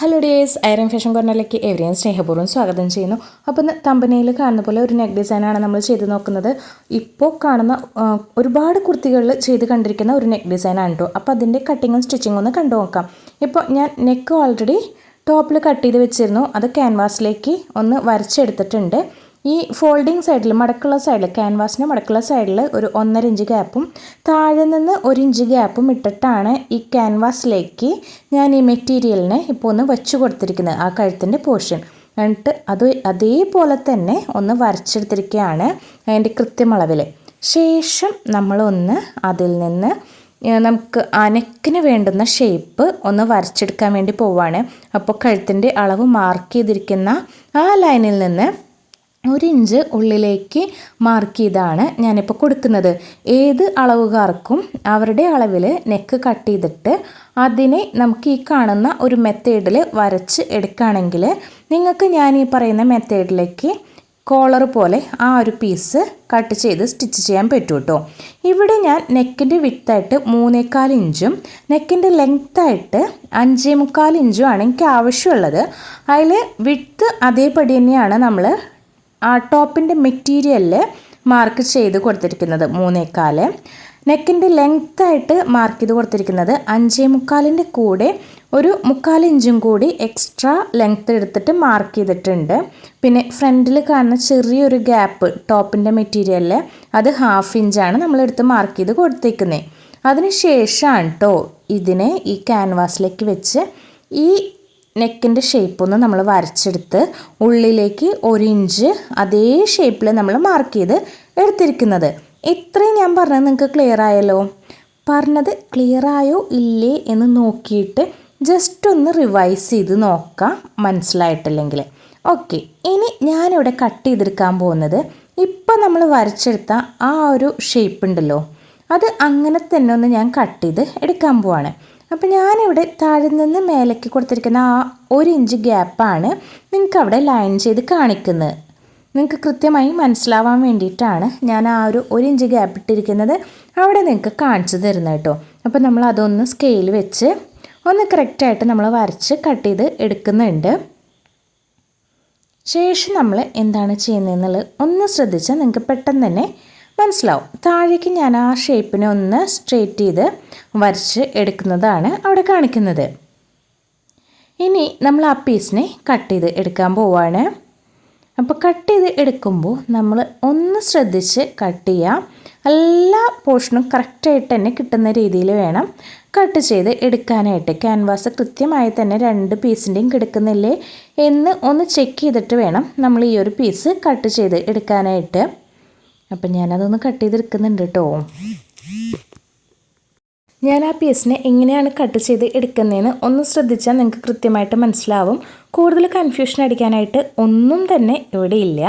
Hello days iron fashion കോർണറിലേക്ക് എവരെയും സ്നേഹപൂർവം സ്വാഗതം ചെയ്യുന്നു. അപ്പോൾ ഇന്ന് തമ്പനയിൽ കാണുന്ന പോലെ ഒരു നെക്ക് ഡിസൈനാണ് നമ്മൾ ചെയ്ത് നോക്കുന്നത്. ഇപ്പോൾ കാണുന്ന ഒരുപാട് കുർത്തികളിൽ ചെയ്ത് കണ്ടിരിക്കുന്ന ഒരു നെക്ക് ഡിസൈനാണ് കേട്ടോ അപ്പോൾ അതിന്റെ കട്ടിങ്ങും സ്റ്റിച്ചിങ്ങും ഒന്ന് കണ്ടു നോക്കാം. ഇപ്പോൾ ഞാൻ നെക്ക് ഓൾറെഡി ടോപ്പിൽ കട്ട് ചെയ്ത് വെച്ചിരുന്നു. അത് ക്യാൻവാസിലേക്ക് ഒന്ന് വരച്ചെടുത്തിട്ടുണ്ട്. ഈ ഫോൾഡിങ് സൈഡിൽ മടക്കുള്ള സൈഡിൽ ക്യാൻവാസിന്റെ മടക്കുള്ള സൈഡിൽ ഒരു ഒന്നര ഇഞ്ച് ഗ്യാപ്പും താഴെ നിന്ന് ഒരു ഇഞ്ച് ഗ്യാപ്പും ഇട്ടിട്ടാണ് ഈ ക്യാൻവാസിലേക്ക് ഞാൻ ഈ മെറ്റീരിയലിനെ ഇപ്പോൾ ഒന്ന് വെച്ച് കൊടുത്തിരിക്കുന്നത് ആ കഴുത്തിന്റെ പോർഷൻ. എന്നിട്ട് അത് അതേപോലെ തന്നെ ഒന്ന് വരച്ചെടുത്തിരിക്കുകയാണ് അതിന്റെ കൃത്യമളവിൽ ശേഷം നമ്മളൊന്ന് അതിൽ നിന്ന് നമുക്ക് അനക്കിന് വേണ്ടുന്ന ഷേപ്പ് ഒന്ന് വരച്ചെടുക്കാൻ വേണ്ടി പോവാണ്. അപ്പോൾ കഴുത്തിന്റെ അളവ് മാർക്ക് ചെയ്തിരിക്കുന്ന ആ ലൈനിൽ നിന്ന് ഒരു ഉള്ളിലേക്ക് മാർക്ക് ചെയ്താണ് ഞാനിപ്പോൾ കൊടുക്കുന്നത്. ഏത് അളവുകാർക്കും അവരുടെ അളവിൽ നെക്ക് കട്ട് ചെയ്തിട്ട് അതിനെ നമുക്ക് ഈ കാണുന്ന ഒരു മെത്തേഡിൽ വരച്ച് എടുക്കുകയാണെങ്കിൽ നിങ്ങൾക്ക് ഞാൻ ഈ പറയുന്ന മെത്തേഡിലേക്ക് കോളർ പോലെ ആ ഒരു പീസ് കട്ട് ചെയ്ത് സ്റ്റിച്ച് ചെയ്യാൻ പറ്റും കേട്ടോ ഇവിടെ ഞാൻ നെക്കിന്റെ വിത്തായിട്ട് മൂന്നേക്കാൽ ഇഞ്ചും നെക്കിന്റെ ലെങ്ത്തായിട്ട് അഞ്ചേ മുക്കാൽ ഇഞ്ചും ആണ് എനിക്ക് ആവശ്യമുള്ളത്. അതിൽ വിത്ത് അതേപടി തന്നെയാണ് നമ്മൾ ആ ടോപ്പിന്റെ മെറ്റീരിയലിൽ മാർക്ക് ചെയ്ത് കൊടുത്തിരിക്കുന്നത് മൂന്നേക്കാൽ. നെക്കിന്റെ ലെങ്ത്തായിട്ട് മാർക്ക് ചെയ്ത് കൊടുത്തിരിക്കുന്നത് അഞ്ചേ മുക്കാലിന്റെ കൂടെ ഒരു മുക്കാൽ ഇഞ്ചും കൂടി എക്സ്ട്രാ ലെങ്ത്ത് എടുത്തിട്ട് മാർക്ക് ചെയ്തിട്ടുണ്ട്. പിന്നെ ഫ്രണ്ടിൽ കാണുന്ന ചെറിയൊരു ഗ്യാപ്പ് ടോപ്പിന്റെ മെറ്റീരിയലിൽ അത് ഹാഫ് ഇഞ്ചാണ് നമ്മളെടുത്ത് മാർക്ക് ചെയ്ത് കൊടുത്തേക്കുന്നത് അതിന് ശേഷമാണ് കേട്ടോ ഇതിനെ ഈ ക്യാൻവാസിലേക്ക് വെച്ച് ഈ നെക്കിന്റെ ഷേപ്പ് ഒന്ന് നമ്മൾ വരച്ചെടുത്ത് ഉള്ളിലേക്ക് ഒരു ഇഞ്ച് അതേ ഷേപ്പിൽ നമ്മൾ മാർക്ക് ചെയ്ത് എടുത്തിരിക്കുന്നത്. ഇത്രയും ഞാൻ പറഞ്ഞത് നിങ്ങൾക്ക് ക്ലിയർ ആയല്ലോ? പറഞ്ഞത് ക്ലിയർ ആയോ ഇല്ലേ എന്ന് നോക്കിയിട്ട് ജസ്റ്റ് ഒന്ന് റിവൈസ് ചെയ്ത് നോക്കാം മനസ്സിലായിട്ടില്ലെങ്കിൽ ഓക്കെ ഇനി ഞാനിവിടെ കട്ട് ചെയ്തെടുക്കാൻ പോകുന്നത് ഇപ്പം നമ്മൾ വരച്ചെടുത്ത ആ ഒരു ഷേപ്പ് ഉണ്ടല്ലോ. അത് അങ്ങനെ തന്നെ ഒന്ന് ഞാൻ കട്ട് ചെയ്ത് എടുക്കാൻ പോവാണ്. അപ്പോൾ ഞാനിവിടെ താഴെ നിന്ന് മേലേക്ക് കൊടുത്തിരിക്കുന്ന ആ ഒരു ഇഞ്ച് ഗ്യാപ്പാണ് നിങ്ങൾക്ക് അവിടെ ലൈൻ ചെയ്ത് കാണിക്കുന്നത്. നിങ്ങൾക്ക് കൃത്യമായി മനസ്സിലാവാൻ വേണ്ടിയിട്ടാണ് ഞാൻ ആ ഒരു ഒരു ഇഞ്ച് ഗ്യാപ്പ് ഇട്ടിരിക്കുന്നത്. അവിടെ നിങ്ങൾക്ക് കാണിച്ചു തരുന്നത് കേട്ടോ. അപ്പോൾ നമ്മൾ അതൊന്ന് സ്കെയിൽ വെച്ച് ഒന്ന് കറക്റ്റായിട്ട് നമ്മൾ വരച്ച് കട്ട് ചെയ്ത് എടുക്കുന്നുണ്ട്. ശേഷം നമ്മൾ എന്താണ് ചെയ്യുന്നതെന്നുള്ളത് ഒന്ന് ശ്രദ്ധിച്ചാൽ നിങ്ങൾക്ക് പെട്ടെന്ന് തന്നെ മനസ്സിലാവും. താഴേക്ക് ഞാൻ ആ ഷേപ്പിനെ ഒന്ന് സ്ട്രേറ്റ് ചെയ്ത് വരച്ച് എടുക്കുന്നതാണ് അവിടെ കാണിക്കുന്നത്. ഇനി നമ്മൾ ആ പീസിനെ കട്ട് ചെയ്ത് എടുക്കാൻ പോവാണ്. അപ്പോൾ കട്ട് ചെയ്ത് എടുക്കുമ്പോൾ നമ്മൾ ഒന്ന് ശ്രദ്ധിച്ച് കട്ട് ചെയ്യാം. എല്ലാ പോർഷനും കറക്റ്റായിട്ട് തന്നെ കിട്ടുന്ന രീതിയിൽ വേണം കട്ട് ചെയ്ത് എടുക്കാനായിട്ട്. ക്യാൻവാസ് കൃത്യമായി തന്നെ രണ്ട് പീസിന്റെയും കിടക്കുന്നില്ലേ എന്ന് ഒന്ന് ചെക്ക് ചെയ്തിട്ട് വേണം നമ്മൾ ഈ ഒരു പീസ് കട്ട് ചെയ്ത് എടുക്കാനായിട്ട്. അപ്പം ഞാനതൊന്ന് കട്ട് ചെയ്തെടുക്കുന്നുണ്ട് കേട്ടോ ഞാൻ ആ പീസിനെ എങ്ങനെയാണ് കട്ട് ചെയ്ത് എടുക്കുന്നതെന്ന് ഒന്ന് ശ്രദ്ധിച്ചാൽ നിങ്ങൾക്ക് കൃത്യമായിട്ട് മനസ്സിലാവും. കൂടുതൽ കൺഫ്യൂഷൻ അടിക്കാനായിട്ട് ഒന്നും തന്നെ ഇവിടെ ഇല്ല.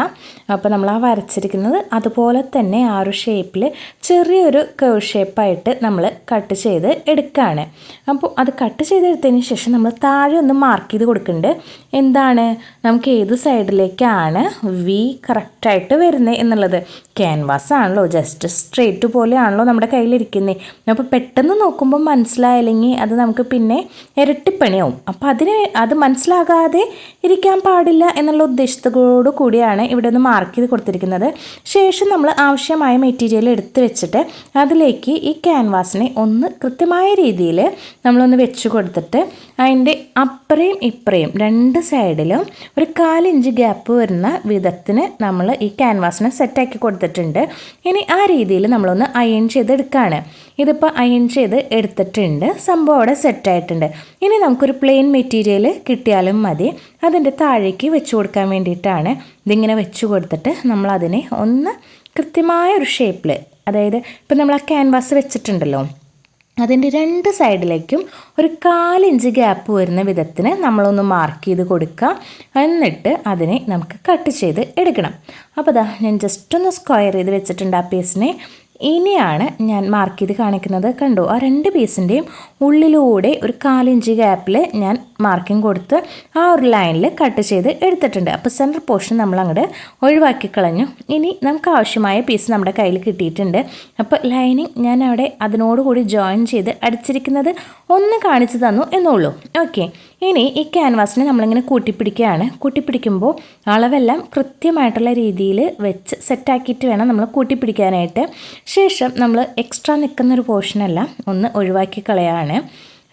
അപ്പോൾ നമ്മൾ ആ വരച്ചിരിക്കുന്നത് അതുപോലെ തന്നെ ആ ഒരു ഷേപ്പിൽ ചെറിയൊരു കേവ് ഷേപ്പായിട്ട് നമ്മൾ കട്ട് ചെയ്ത് എടുക്കുകയാണ് അപ്പോൾ അത് കട്ട് ചെയ്തെടുത്തതിന് ശേഷം നമ്മൾ താഴെ ഒന്ന് മാർക്ക് ചെയ്ത് കൊടുക്കുന്നുണ്ട് എന്താണ്? നമുക്ക് ഏത് സൈഡിലേക്കാണ് വി കറക്റ്റായിട്ട് വരുന്നത് എന്നുള്ളത്. ക്യാൻവാസ് ആണല്ലോ? ജസ്റ്റ് സ്ട്രേറ്റ് പോലെയാണല്ലോ നമ്മുടെ കയ്യിലിരിക്കുന്നത് അപ്പോൾ പെട്ടെന്ന് നോക്കുമ്പോൾ മനസ്സിലായില്ലെങ്കിൽ അത് നമുക്ക് പിന്നെ ഇരട്ടിപ്പണിയാവും. അപ്പോൾ അതിന് അത് മനസ്സിലാകാതെ ഇരിക്കാൻ പാടില്ല എന്നുള്ള ഉദ്ദേശത്തോടു കൂടിയാണ് ഇവിടെ ഒന്ന് മാർക്ക് ചെയ്ത് കൊടുത്തിരിക്കുന്നത്. ശേഷം നമ്മൾ ആവശ്യമായ മെറ്റീരിയൽ എടുത്ത് വെച്ചിട്ട് അതിലേക്ക് ഈ ക്യാൻവാസിനെ ഒന്ന് കൃത്യമായ രീതിയിൽ നമ്മളൊന്ന് വെച്ച് കൊടുത്തിട്ട് അതിന്റെ അപ്പറയും ഇപ്പറയും രണ്ട് സൈഡിലും ഒരു കാലിഞ്ച് ഗ്യാപ്പ് വരുന്ന വിധത്തിന് നമ്മൾ ഈ ക്യാൻവാസിനെ സെറ്റാക്കി കൊടുത്തിട്ടുണ്ട് ഇനി ആ രീതിയിൽ നമ്മളൊന്ന് അയൺ ചെയ്തെടുക്കുകയാണ് ഇതിപ്പോൾ അയൺ ചെയ്ത് എടുത്തിട്ടുണ്ട്. സംഭവം അവിടെ സെറ്റായിട്ടുണ്ട് ഇനി നമുക്കൊരു പ്ലെയിൻ മെറ്റീരിയൽ കിട്ടിയാലും മതി. അതിന്റെ താഴേക്ക് വെച്ച് കൊടുക്കാൻ വേണ്ടിയിട്ടാണ് ഇതിങ്ങനെ വെച്ച് കൊടുത്തിട്ട് നമ്മളതിനെ ഒന്ന് കൃത്യമായ ഒരു ഷേപ്പിൽ അതായത് ഇപ്പം നമ്മൾ ആ ക്യാൻവാസ് വെച്ചിട്ടുണ്ടല്ലോ. അതിന്റെ രണ്ട് സൈഡിലേക്കും ഒരു കാലിഞ്ച് ഗ്യാപ്പ് വരുന്ന വിധത്തിന് നമ്മളൊന്ന് മാർക്ക് ചെയ്ത് കൊടുക്കുക. എന്നിട്ട് അതിനെ നമുക്ക് കട്ട് ചെയ്ത് എടുക്കണം. അപ്പോൾ അതാ ഞാൻ ജസ്റ്റ് ഒന്ന് സ്ക്വയർ ചെയ്ത് വെച്ചിട്ടുണ്ട് ആ പീസിനെ ഇനിയാണ് ഞാൻ മാർക്ക് ചെയ്ത് കാണിക്കുന്നത്. കണ്ടു ആ രണ്ട് പീസിന്റെയും ഉള്ളിലൂടെ ഒരു കാലിഞ്ച് ഗ്യാപ്പിൽ ഞാൻ മാർക്കിംഗ് കൊടുത്ത് ആ ഒരു ലൈനിൽ കട്ട് ചെയ്ത് എടുത്തിട്ടുണ്ട്. അപ്പോൾ സെന്റർ പോർഷൻ നമ്മൾ അങ്ങോട്ട് ഒഴിവാക്കി കളഞ്ഞു. ഇനി നമുക്ക് ആവശ്യമായ പീസ് നമ്മുടെ കയ്യിൽ കിട്ടിയിട്ടുണ്ട്. അപ്പോൾ ലൈനിങ് ഞാൻ അവിടെ അതിനോടുകൂടി ജോയിൻ ചെയ്ത് അടിച്ചിരിക്കുന്നത് ഒന്ന് കാണിച്ചു തന്നു എന്നുള്ളൂ. ഓക്കെ ഇനി ഈ ക്യാൻവാസിനെ നമ്മളിങ്ങനെ കൂട്ടിപ്പിടിക്കുകയാണ്. കൂട്ടിപ്പിടിക്കുമ്പോൾ അളവെല്ലാം കൃത്യമായിട്ടുള്ള രീതിയിൽ വെച്ച് സെറ്റാക്കിയിട്ട് വേണം നമ്മൾ കൂട്ടിപ്പിടിക്കാനായിട്ട്. ശേഷം നമ്മൾ എക്സ്ട്രാ നിൽക്കുന്നൊരു പോർഷനെല്ലാം ഒന്ന് ഒഴിവാക്കി കളയാണ്.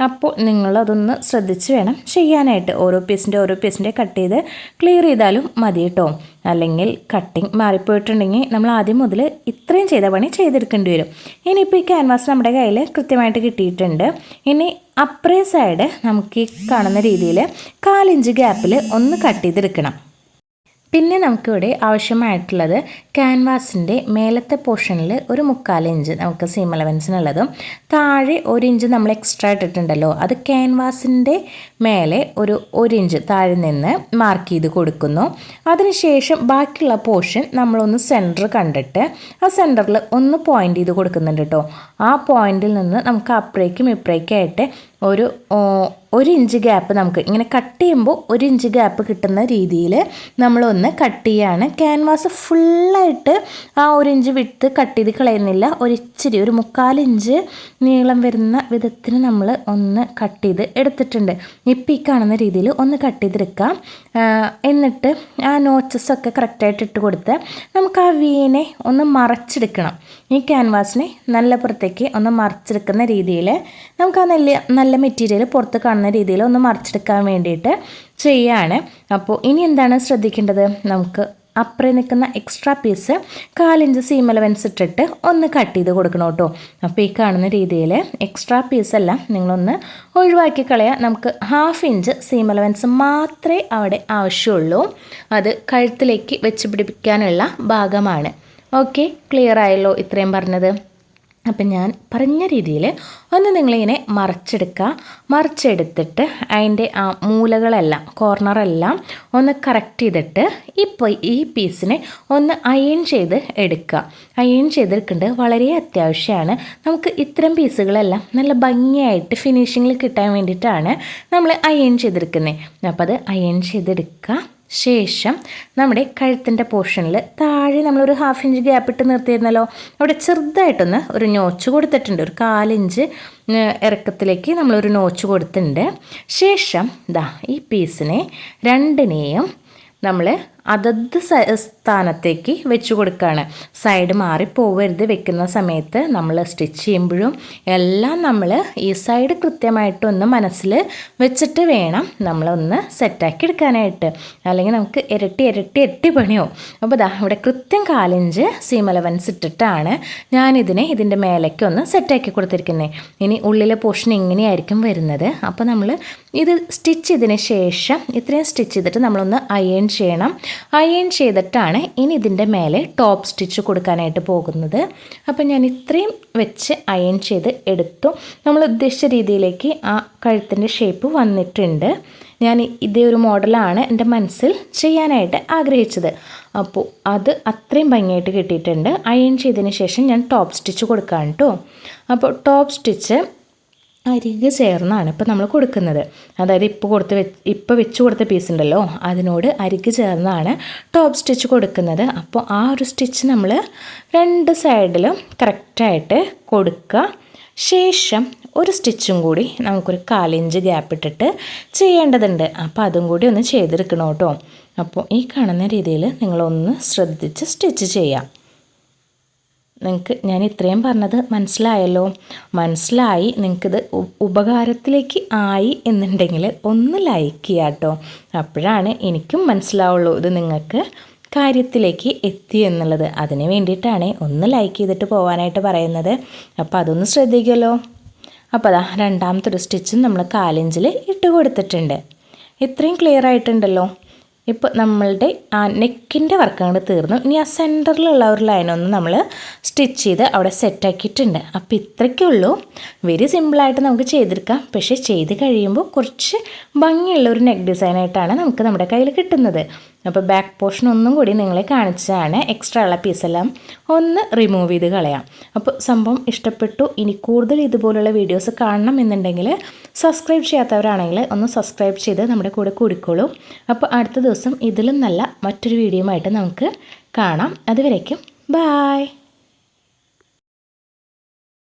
അപ്പോൾ നിങ്ങളതൊന്ന് ശ്രദ്ധിച്ച് വേണം ചെയ്യാനായിട്ട്. ഓരോ പീസിന്റെ ഓരോ പീസിന്റെ കട്ട് ചെയ്ത് ക്ലിയർ ചെയ്താലും മതി കേട്ടോ അല്ലെങ്കിൽ കട്ടിങ് മാറിപ്പോയിട്ടുണ്ടെങ്കിൽ നമ്മൾ ആദ്യം മുതൽ ഇത്രയും ചെയ്ത പണി ചെയ്തെടുക്കേണ്ടി വരും. ഇനിയിപ്പോൾ ഈ ക്യാൻവാസ് നമ്മുടെ കയ്യിൽ കൃത്യമായിട്ട് കിട്ടിയിട്ടുണ്ട്. ഇനി അപ്രേ സൈഡ് നമുക്ക് ഈ കാണുന്ന രീതിയിൽ കാലിഞ്ച് ഗ്യാപ്പിൽ ഒന്ന് കട്ട് ചെയ്തെടുക്കണം. പിന്നെ നമുക്കിവിടെ ആവശ്യമായിട്ടുള്ളത് ക്യാൻവാസിന്റെ മേലത്തെ പോർഷനിൽ ഒരു മുക്കാൽ ഇഞ്ച് നമുക്ക് സീം അലവൻസിനുള്ളതും താഴെ ഒരു ഇഞ്ച് നമ്മൾ എക്സ്ട്രാ ഇട്ടിട്ടുണ്ടല്ലോ. അത് ക്യാൻവാസിന്റെ മേലെ ഒരു ഒരു ഇഞ്ച് താഴെ നിന്ന് മാർക്ക് ചെയ്ത് കൊടുക്കുന്നു. അതിനുശേഷം ബാക്കിയുള്ള പോർഷൻ നമ്മളൊന്ന് സെന്റർ കണ്ടിട്ട് ആ സെന്ററിൽ ഒന്ന് പോയിന്റ് ചെയ്ത് കൊടുക്കുന്നുണ്ട് കേട്ടോ ആ പോയിന്റിൽ നിന്ന് നമുക്ക് അപ്പുറേക്കും ഇപ്പുറേക്കായിട്ട് ഒരു ഒരു ഇഞ്ച് ഗ്യാപ്പ് നമുക്ക് ഇങ്ങനെ കട്ട് ചെയ്യുമ്പോൾ ഒരു ഇഞ്ച് ഗ്യാപ്പ് കിട്ടുന്ന രീതിയിൽ നമ്മളൊന്ന് കട്ട് ചെയ്യാണ്. ക്യാൻവാസ് ഫുള്ളായിട്ട് ആ ഒരു ഇഞ്ച് വിട്ട് കട്ട് ചെയ്ത് കളയുന്നില്ല. ഒരിച്ചിരി ഒരു മുക്കാലിഞ്ച് നീളം വരുന്ന വിധത്തിന് നമ്മൾ ഒന്ന് കട്ട് ചെയ്ത് എടുത്തിട്ടുണ്ട്. ഇപ്പം ഈ കാണുന്ന രീതിയിൽ ഒന്ന് കട്ട് ചെയ്തെടുക്കാം. എന്നിട്ട് ആ നോച്ചസൊക്കെ കറക്റ്റായിട്ട് ഇട്ട് കൊടുത്ത് നമുക്ക് ആ വീനെ ഒന്ന് മറച്ചെടുക്കണം. ഈ ക്യാൻവാസിനെ നല്ല പുറത്തേക്ക് ഒന്ന് മറച്ചെടുക്കുന്ന രീതിയിൽ നമുക്ക് ആ നല്ല നല്ല മെറ്റീരിയൽ പുറത്ത് കാണുന്ന രീതിയിൽ ഒന്ന് മറിച്ചെടുക്കാൻ വേണ്ടിയിട്ട് ചെയ്യുകയാണ് അപ്പോൾ ഇനി എന്താണ് ശ്രദ്ധിക്കേണ്ടത്? നമുക്ക് അപ്പുറം നിൽക്കുന്ന എക്സ്ട്രാ പീസ് കാലിഞ്ച് സീം അലവൻസ് ഇട്ടിട്ട് ഒന്ന് കട്ട് ചെയ്ത് കൊടുക്കണം കേട്ടോ. അപ്പോൾ ഈ കാണുന്ന രീതിയിൽ എക്സ്ട്രാ പീസെല്ലാം നിങ്ങളൊന്ന് ഒഴിവാക്കി കളയുക നമുക്ക് ഹാഫ് ഇഞ്ച് സീം അലവൻസ് മാത്രമേ അവിടെ ആവശ്യമുള്ളൂ. അത് കഴുത്തിലേക്ക് വെച്ച് പിടിപ്പിക്കാനുള്ള ഭാഗമാണ്. ഓക്കെ ക്ലിയർ ആയല്ലോ ഇത്രയും പറഞ്ഞത്? അപ്പം ഞാൻ പറഞ്ഞ രീതിയിൽ ഒന്ന് നിങ്ങളിങ്ങനെ മറിച്ചെടുക്കുക. മറിച്ചെടുത്തിട്ട് അതിന്റെ ആ മൂലകളെല്ലാം കോർണറെല്ലാം ഒന്ന് കറക്റ്റ് ചെയ്തിട്ട് ഇപ്പോൾ ഈ പീസിനെ ഒന്ന് അയൺ ചെയ്ത് എടുക്കുക. അയൺ ചെയ്തെടുക്കേണ്ടത് വളരെ അത്യാവശ്യമാണ്. നമുക്ക് ഇത്തരം പീസുകളെല്ലാം നല്ല ഭംഗിയായിട്ട് ഫിനിഷിങ്ങിൽ കിട്ടാൻ വേണ്ടിയിട്ടാണ് നമ്മൾ അയൺ ചെയ്തെടുക്കുന്നത്. അപ്പോൾ അത് അയൺ ചെയ്തെടുക്കുക. ശേഷം നമ്മുടെ കഴുത്തിന്റെ പോർഷനിൽ താഴെ നമ്മളൊരു ഹാഫ് ഇഞ്ച് ഗ്യാപ്പ് ഇട്ട് നിർത്തിയിരുന്നല്ലോ. അവിടെ ചെറുതായിട്ടൊന്ന് ഒരു നോച്ച് കൊടുത്തിട്ടുണ്ട്. ഒരു കാലിഞ്ച് ഇറക്കത്തിലേക്ക് നമ്മളൊരു നോച്ച് കൊടുത്തിട്ടുണ്ട്. ശേഷം ദാ ഈ പീസിനെ രണ്ടിനെയും നമ്മൾ അതത് സ്ഥാനത്തേക്ക് വെച്ച് കൊടുക്കുകയാണ് സൈഡ് മാറി പോവരുത് വെക്കുന്ന സമയത്ത് നമ്മൾ സ്റ്റിച്ച് ചെയ്യുമ്പോഴും എല്ലാം നമ്മൾ ഈ സൈഡ് കൃത്യമായിട്ടൊന്ന് മനസ്സിൽ വെച്ചിട്ട് വേണം നമ്മളൊന്ന് സെറ്റാക്കി എടുക്കാനായിട്ട്. അല്ലെങ്കിൽ നമുക്ക് ഇരട്ടി ഇരട്ടി ഇരട്ടി പണിയോ അപ്പോൾ ദാ ഇവിടെ കൃത്യം കാലിഞ്ച് സീം അലവൻസ് ഇട്ടിട്ടാണ് ഞാനിതിനെ ഇതിന്റെ മേലേക്ക് ഒന്ന് സെറ്റാക്കി കൊടുത്തിരിക്കുന്നത് ഇനി ഉള്ളിലെ പോർഷൻ ഇങ്ങനെയായിരിക്കും വരുന്നത്. അപ്പോൾ നമ്മൾ ഇത് സ്റ്റിച്ച് ചെയ്തതിന് ശേഷം ഇത്രയും സ്റ്റിച്ച് ചെയ്തിട്ട് നമ്മളൊന്ന് അയൺ ചെയ്യണം. അയൺ ചെയ്തിട്ടാണ് ഇനി ഇതിന്റെ മേലെ ടോപ്പ് സ്റ്റിച്ച് കൊടുക്കാനായിട്ട് പോകുന്നത്. അപ്പം ഞാൻ ഇത്രയും വെച്ച് അയൺ ചെയ്ത് എടുത്തു. നമ്മൾ ഉദ്ദേശിച്ച രീതിയിലേക്ക് ആ കഴുത്തിന്റെ ഷേപ്പ് വന്നിട്ടുണ്ട്. ഞാൻ ഇതേ ഒരു മോഡലാണ് എന്റെ മനസ്സിൽ ചെയ്യാനായിട്ട് ആഗ്രഹിച്ചത്. അപ്പോൾ അത് അത്രയും ഭംഗിയായിട്ട് കിട്ടിയിട്ടുണ്ട്. അയൺ ചെയ്തതിന് ശേഷം ഞാൻ ടോപ്പ് സ്റ്റിച്ച് കൊടുക്കാം കേട്ടോ. അപ്പോൾ ടോപ്പ് സ്റ്റിച്ച് അരികെ ചേർന്നാണ് ഇപ്പോൾ നമ്മൾ കൊടുക്കുന്നത്. അതായത് ഇപ്പോൾ കൊടുത്ത് വെ ഇപ്പോൾ വെച്ച് കൊടുത്ത പീസ് ഉണ്ടല്ലോ അതിനോട് അരികെ ചേർന്നാണ് ടോപ്പ് സ്റ്റിച്ച് കൊടുക്കുന്നത്. അപ്പോൾ ആ ഒരു സ്റ്റിച്ച് നമ്മൾ രണ്ട് സൈഡിലും കറക്റ്റായിട്ട് കൊടുക്കുക. ശേഷം ഒരു സ്റ്റിച്ചും കൂടി നമുക്കൊരു കാലിഞ്ച് ഗ്യാപ്പ് ഇട്ടിട്ട് ചെയ്യേണ്ടതുണ്ട്. അപ്പോൾ അതും കൂടി ഒന്ന് ചെയ്തെടുക്കണം കേട്ടോ. അപ്പോൾ ഈ കാണുന്ന രീതിയിൽ നിങ്ങളൊന്ന് ശ്രദ്ധിച്ച് സ്റ്റിച്ച് ചെയ്യാം നിങ്ങൾക്ക് ഞാൻ ഇത്രയും പറഞ്ഞത് മനസ്സിലായല്ലോ. മനസ്സിലായി നിങ്ങൾക്കിത് ഉപകാരത്തിലേക്ക് ആയി എന്നുണ്ടെങ്കിൽ ഒന്ന് ലൈക്ക് ചെയ്യാം കേട്ടോ അപ്പോഴാണ് എനിക്കും മനസ്സിലാവുള്ളൂ ഇത് നിങ്ങൾക്ക് കാര്യത്തിലേക്ക് എത്തി എന്നുള്ളത്. അതിന് വേണ്ടിയിട്ടാണ് ഒന്ന് ലൈക്ക് ചെയ്തിട്ട് പോകാനായിട്ട് പറയുന്നത്. അപ്പോൾ അതൊന്ന് ശ്രദ്ധിക്കുമല്ലോ അപ്പോൾ അതാ രണ്ടാമത്തെ ഒരു സ്റ്റിച്ചും നമ്മൾ കാലിഞ്ചിൽ ഇട്ട് കൊടുത്തിട്ടുണ്ട്. ഇത്രയും ക്ലിയർ ആയിട്ടുണ്ടല്ലോ. ഇപ്പോൾ നമ്മളുടെ ആ നെക്കിന്റെ വർക്കാണ് തീർന്നു. ഇനി ആ സെന്ററിലുള്ള ഒരു ലൈനൊന്ന് നമ്മൾ സ്റ്റിച്ച് ചെയ്ത് അവിടെ സെറ്റാക്കിയിട്ടുണ്ട് അപ്പോൾ ഇത്രയ്ക്കേ ഉള്ളൂ വെരി സിമ്പിളായിട്ട് നമുക്ക് ചെയ്തെടുക്കാം. പക്ഷേ ചെയ്ത് കഴിയുമ്പോൾ കുറച്ച് ഭംഗിയുള്ള ഒരു നെക്ക് ഡിസൈനായിട്ടാണ് നമുക്ക് നമ്മുടെ കയ്യിൽ കിട്ടുന്നത്. അപ്പോൾ ബാക്ക് പോർഷൻ ഒന്നും കൂടി നിങ്ങളെ കാണിച്ചതാണ് എക്സ്ട്രാ ഉള്ള പീസെല്ലാം ഒന്ന് റിമൂവ് ചെയ്ത് കളയാം. അപ്പോൾ സംഭവം ഇഷ്ടപ്പെട്ടു. ഇനി കൂടുതൽ ഇതുപോലുള്ള വീഡിയോസ് കാണണം എന്നുണ്ടെങ്കിൽ സബ്സ്ക്രൈബ് ചെയ്യാത്തവരാണെങ്കിൽ ഒന്ന് സബ്സ്ക്രൈബ് ചെയ്ത് നമ്മുടെ കൂടെ കൂടിക്കോളൂ. അപ്പോൾ അടുത്ത ദിവസം ഇതിലും നല്ല മറ്റൊരു വീഡിയോ ആയിട്ട് നമുക്ക് കാണാം. അതുവരേക്കും ബായ്